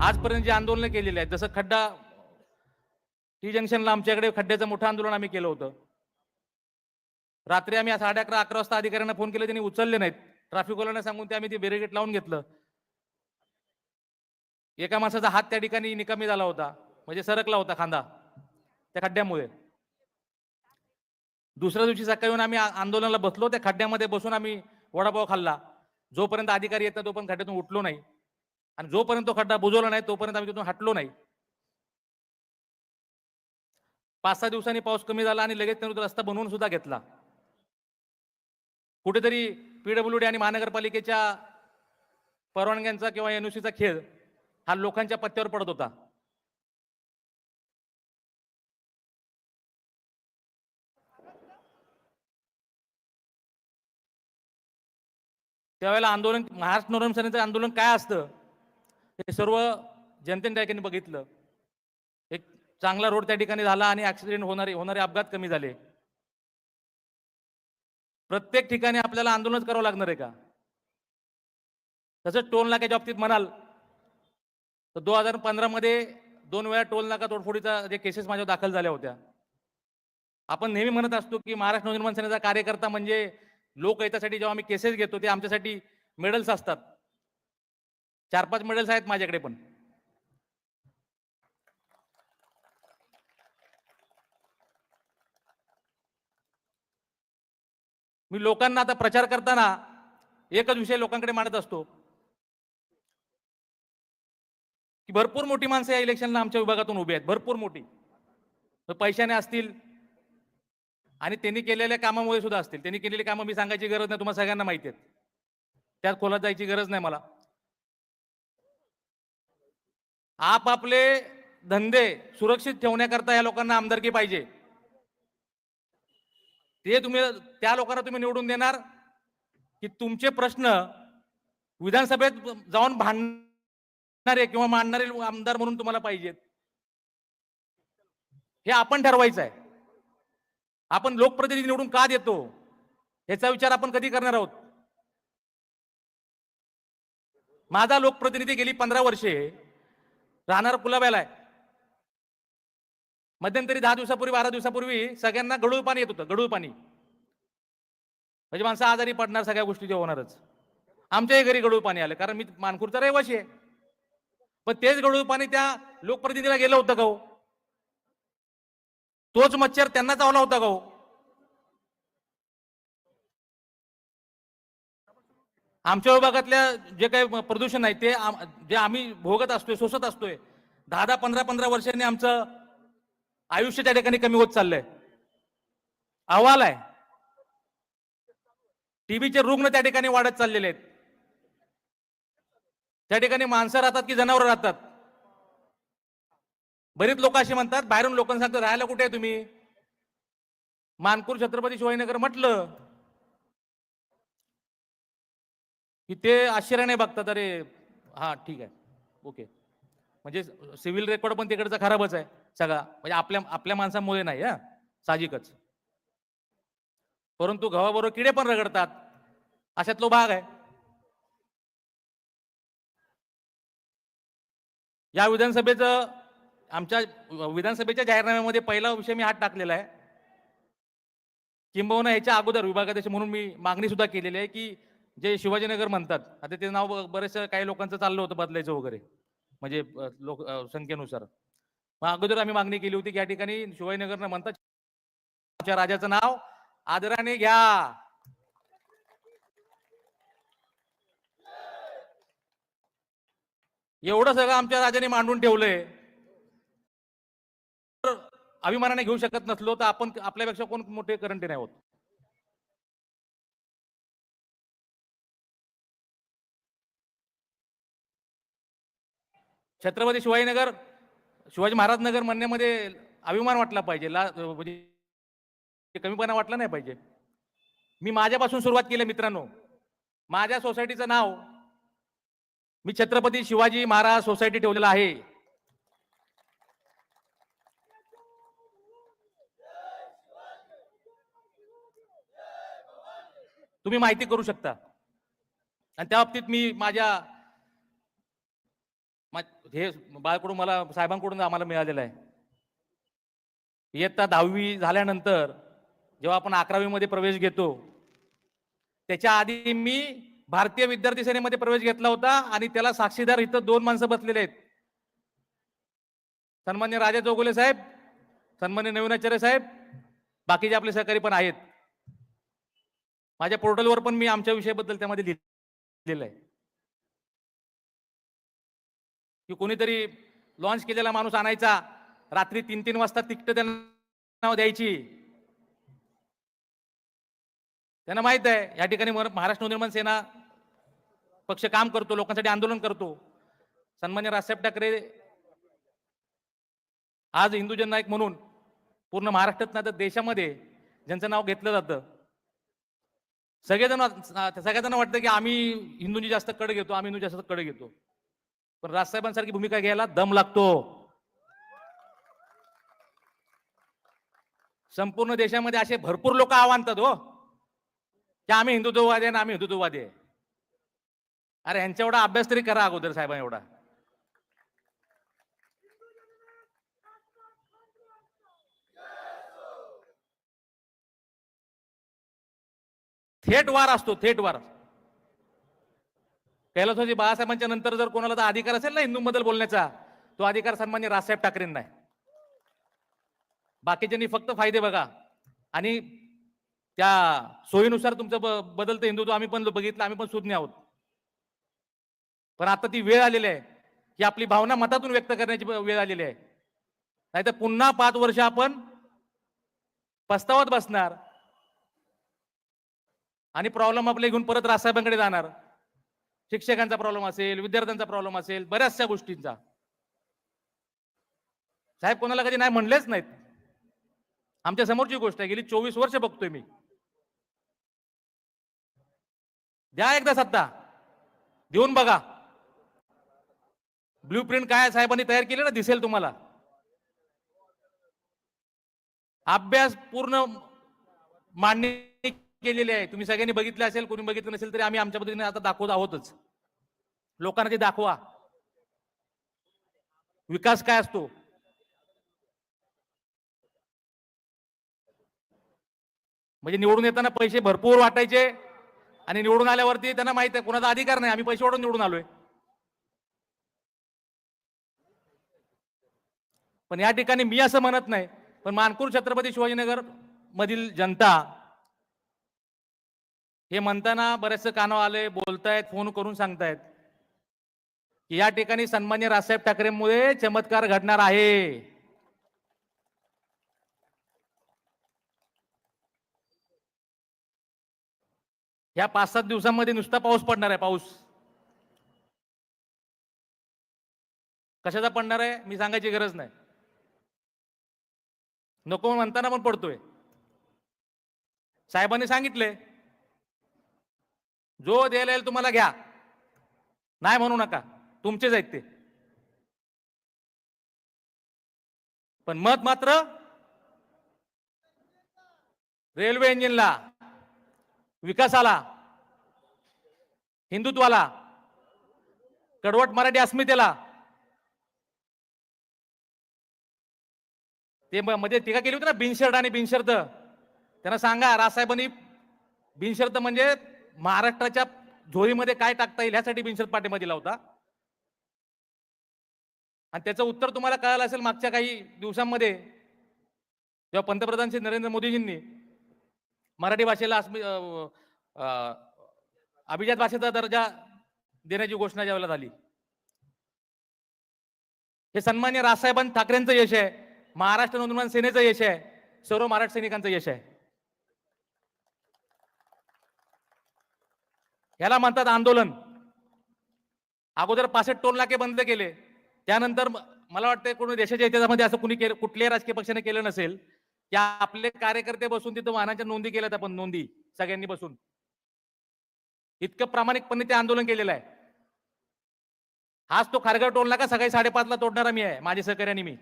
आजपर्यंत जे आंदोलन केलेले आहेत जसं खड्डा टी जंक्शनला आमच्याकडे खड्ड्याचं मोठं आंदोलन आम्ही केलं होतं. रात्री आम्ही साडे अकरा अकरा वाजता अधिकाऱ्यांना फोन केले त्यांनी उचलले नाहीत. ट्रॅफिकवाल्यांना सांगून ते आम्ही ते बेरिगेट लावून घेतलं. एका माणसाचा हात त्या ठिकाणी निकामी झाला होता म्हणजे सरकला होता खांदा त्या खड्ड्यामुळे. दुसऱ्या दिवशी सकाळी येऊन आम्ही आंदोलनाला बसलो त्या खड्ड्यामध्ये बसून आम्ही वडापाव खाल्ला. जोपर्यंत अधिकारी येत नाही तोपर्यंत खड्ड्यातून उठलो नाही. आणि जोपर्यंत तो खड्डा बुजवला नाही तोपर्यंत आम्ही तिथून हटलो नाही. पाच सहा दिवसांनी पाऊस कमी झाला आणि लगेच त्यांनी रस्ता बनवून सुद्धा घेतला. कुठेतरी पीडब्ल्यूडी आणि महानगरपालिकेच्या परवानग्यांचा किंवा एनओसीचा खेळ हा लोकांच्या पत्त्यावर पडत होता. त्यावेळेला आंदोलन महाराष्ट्र नवरम सेनेचं आंदोलन काय असतं? हे सर्व जनतेने त्या ठिकाणी बघितलं. एक चांगला रोड त्या ठिकाणी झाला आणि ऍक्सिडेंट होणारे होणारे अपघात कमी झाले. प्रत्येक ठिकाणी आपल्याला आंदोलनच करावं लागणार आहे का? तसंच टोल नाक्याच्या बाबतीत म्हणाल तर दोन हजार पंधरामध्ये दोन वेळा टोल नाका तोडफोडीचा जे केसेस माझ्यावर दाखल झाल्या होत्या. आपण नेहमी म्हणत असतो की महाराष्ट्र नवनिर्माण सेनेचा कार्यकर्ता म्हणजे लोकहितासाठी जेव्हा आम्ही केसेस घेतो ते आमच्यासाठी मेडल्स असतात. चार पाच मेडल्स आहेत माझ्याकडे पण. मी लोकांना आता प्रचार करताना एकच विषय लोकांकडे मांडत असतो. की भरपूर मोठी माणसं या इलेक्शनला आमच्या विभागातून उभी आहेत. भरपूर मोठी. तर पैशाने असतील आणि त्यांनी केलेल्या कामामुळे सुद्धा असतील. त्यांनी केलेली कामं मी सांगायची गरज नाही तुम्हाला सगळ्यांना माहिती आहेत त्यात खोलात जायची गरज नाही मला. आपापले धंदे सुरक्षित ठेवण्याकरता या लोकांना आमदारकी पाहिजे. ते तुम्ही त्या लोकांना तुम्ही निवडून देणार की तुमचे प्रश्न विधानसभेत जाऊन भांडणारे किंवा मांडणारे आमदार म्हणून तुम्हाला पाहिजेत. हे आपण ठरवायचं आहे. आपण लोकप्रतिनिधी निवडून का देतो? याचा विचार आपण कधी करणार आहोत? माझा लोकप्रतिनिधी गेली पंधरा वर्षे राहणार कुलाब्याला आहे. मध्यंतरी दहा दिवसापूर्वी बारा दिवसापूर्वी सगळ्यांना गडूळ पाणी येत होतं गडूळ पाणी. म्हणजे माणसं आजारी पडणार सगळ्या गोष्टी ते होणारच. आमच्याही घरी गडूळ पाणी आलं कारण मी मानखूरचा रहिवाशी आहे. पण तेच गडूळ पाणी त्या लोकप्रतिनिधीला गेलं होतं गहू. तोच मच्छर त्यांना चावला होता गहू. आमच्या विभागातल्या जे काही प्रदूषण आहे ते जे आम्ही भोगत असतोय सोसत असतोय दहा दहा पंधरा पंधरा वर्षांनी आमचं आयुष्य त्या ठिकाणी कमी होत चाललंय. अहवाल आहे. टीबीचे रुग्ण त्या ठिकाणी वाढत चाललेले आहेत. त्या ठिकाणी माणसं राहतात की जनावर राहतात? बरीच लोक अशी म्हणतात बाहेरून लोकांना सांगतात राहायला कुठे आहे तुम्ही? मानपूर छत्रपती शिवाजीनगर म्हटलं की ते आश्चर्याने बघतात अरे हा ठीक आहे. ओके. म्हणजे सिव्हिल रेकॉर्ड पण तिकडचा खराबच आहे सगळा. म्हणजे आपल्या आपल्या माणसामुळे नाही हा साहजिकच. परंतु गव्हाबरोबर किडे पण रगडतात. अशातलो भाग आहे. या विधानसभेचं आमच्या विधानसभेच्या जाहीरनाम्यामध्ये पहिला विषय मी हात टाकलेला आहे. किंबहुना ह्याच्या अगोदर विभागाध्यक्ष म्हणून मी मागणी सुद्धा केलेली आहे की जे शिवाजीनगर म्हणतात. आता ते नाव बरेचशा काही लोकांचं चाललं होतं बदलायचं वगैरे. म्हणजे लोक संख्येनुसार. मग अगोदर आम्ही मागणी केली होती की या ठिकाणी शिवाजीनगर म्हणतात आमच्या राजाचं नाव आदराने घ्या. एवढं सगळं आमच्या राजाने मांडून ठेवलंय. अभिमानाने घेऊ शकत नसलो तर आपण आपल्यापेक्षा कोण मोठे करंटे नाही होत. छत्रपती शिवाजीनगर शिवाजी महाराज नगर म्हणण्यामध्ये अभिमान वाटला पाहिजे. ला म्हणजे कमीपणा वाटला नाही पाहिजे. मी माझ्यापासून सुरुवात केली मित्रांनो. माझ्या सोसायटीचं नाव मी छत्रपती शिवाजी महाराज सोसायटी ठेवलेलं आहे. तुम्ही माहिती करू शकता. आणि त्या बाबतीत मी माझ्या हे बाळकडून मला साहेबांकडून आम्हाला मिळालेलं आहे. इयत्ता दहावी झाल्यानंतर जेव्हा आपण अकरावीमध्ये प्रवेश घेतो त्याच्या आधी मी भारतीय विद्यार्थी सेनेमध्ये प्रवेश घेतला होता आणि त्याला साक्षीदार इथं दोन माणसं बसलेले आहेत. सन्मान्य राजा चौगुले साहेब सन्मान्य नवीनाचार्य साहेब बाकीचे आपले सहकारी पण आहेत. माझ्या पोर्टलवर पण मी आमच्या विषयाबद्दल त्यामध्ये लिहिलेलं आहे. की कोणीतरी लॉन्च केलेला माणूस आणायचा रात्री तीन तीन वाजता तिकट त्यांना द्यायची. त्यांना माहीत आहे या ठिकाणी महाराष्ट्र नवनिर्माण सेना पक्ष काम करतो लोकांसाठी आंदोलन करतो. सन्मान्य राजसाहेब ठाकरे आज हिंदू जननायक म्हणून पूर्ण महाराष्ट्रात नाही तर देशामध्ये ज्यांचं नाव घेतलं जातं. सगळेजण सगळ्याजण वाटतं की आम्ही हिंदूंची जास्त कड घेतो आम्ही हिंदू जास्त कड घेतो. पण राजसाहेबांसारखी भूमिका घ्यायला दम लागतो. संपूर्ण देशामध्ये असे भरपूर लोक आव्हानतात हो. की आम्ही हिंदुत्ववादी आहे आणि आम्ही हिंदुत्ववादी आहे. अरे ह्यांच्या एवढा अभ्यास तरी करा अगोदर साहेबांनी एवढा. थेट वार असतो थेट वार कैलासवासी बाळासाहेबांच्या नंतर जर कोणाला तर अधिकार असेल ना हिंदूंबद्दल बोलण्याचा तो अधिकार सन्मान्य राजसाहेब ठाकरेंना आहे. बाकीच्यांनी फक्त फायदे बघा. आणि त्या सोयीनुसार तुमचं ब- बदलतं हिंदुत्व आम्ही पण बघितलं आम्ही पण सुज्ञ आहोत. पण आता ती वेळ आलेली आहे. की आपली भावना मतातून व्यक्त करण्याची वेळ आलेली आहे. नाहीतर पुन्हा पाच वर्ष आपण पस्तावत बसणार आणि प्रॉब्लेम आपले घेऊन परत राजसाहेबांकडे जाणार. शिक्षकांचा प्रॉब्लेम असेल विद्यार्थ्यांचा प्रॉब्लेम असेल बऱ्याचशा गोष्टींचा. साहेब कोणाला कधी नाही म्हणलेच नाहीत. आमच्या समोरची गोष्ट आहे गेली चोवीस वर्ष बघतोय मी. द्या एकदा सत्ता. देऊन बघा. ब्ल्यू प्रिंट काय साहेबांनी तयार केले ना दिसेल तुम्हाला. अभ्यास पूर्ण मांडणी केलेली आहे. तुम्ही सगळ्यांनी बघितले असेल कोणी बघितलं नसेल तरी आम्ही आमच्या पद्धतीने आता दाखवत आहोतच. लोकांना ते दाखवा. विकास काय असतो? म्हणजे निवडून येताना पैसे भरपूर वाटायचे आणि निवडून आल्यावरती त्यांना माहीत आहे कोणाचा अधिकार नाही. आम्ही पैसे ओढून निवडून आलोय. पण या ठिकाणी मी असं म्हणत नाही पण मानकूर छत्रपती शिवाजीनगर मधील जनता हे म्हणताना बरेचसे कानावर आले बोलतायत फोन करून सांगतायत की या ठिकाणी सन्मान्य राजसाहेब ठाकरेंमुळे चमत्कार घडणार आहे. या पाच सात दिवसांमध्ये नुसता पाऊस पडणार आहे पाऊस. कशाचा पडणार आहे मी सांगायची गरज नाही. नको म्हणताना पण पडतोय. साहेबांनी सांगितले जो द्यायला येईल तुम्हाला घ्या. नाही म्हणू नका. तुमचेच आहेत ते. पण मत मात्र रेल्वे इंजिनला विकासाला हिंदुत्वाला कडवट मराठी अस्मितेला ते मध्ये टीका केली होती ना बिनशर्त आणि बिनशर्त. त्यांना सांगा रासाहेबांनी बिनशर्त म्हणजे महाराष्ट्राच्या झोळीमध्ये काय टाकता येईल ह्यासाठी बिनशर्त पाठिंबा दिला होता. आणि त्याचं उत्तर तुम्हाला कळालं असेल मागच्या काही दिवसांमध्ये जेव्हा पंतप्रधान श्री नरेंद्र मोदीजींनी मराठी भाषेला अस्मि अभिजात भाषेचा दर्जा देण्याची घोषणा ज्यावेळेला झाली. हे सन्मान्य राजसाहेबांत ठाकरेंचं यश आहे महाराष्ट्र नवनिर्माण सेनेचं यश आहे सर्व महाराष्ट्र सैनिकांचं यश आहे. याला म्हणतात आंदोलन. अगोदर पासष्ट टोल नाके बंद केले. त्यानंतर मला वाटतं कोणी देशाच्या इतिहासामध्ये असं कुणी केलं कुठल्याही राजकीय पक्षाने केलं नसेल की आपले कार्यकर्ते बसून तिथं वाहनाच्या नोंदी केल्यात आपण नोंदी सगळ्यांनी बसून. इतकं प्रामाणिकपणे ते आंदोलन केलेलं आहे. हाच तो खारघर टोल नाका सकाळी साडेपाचला तोडणारा मी आहे माझ्या सहकार्याने मी.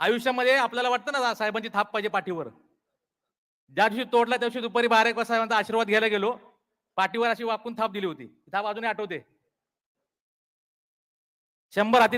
आयुष्यामध्ये आपल्याला वाटतं ना साहेबांची थाप पाहिजे पाठीवर. ज्या दिवशी तोडला त्या दिवशी दुपारी बारा एक वाजता आशीर्वाद घ्यायला गेलो. पाठीवर अशी वाकून थाप दिली होती. थाप अजूनही आठवते. शंभर हाती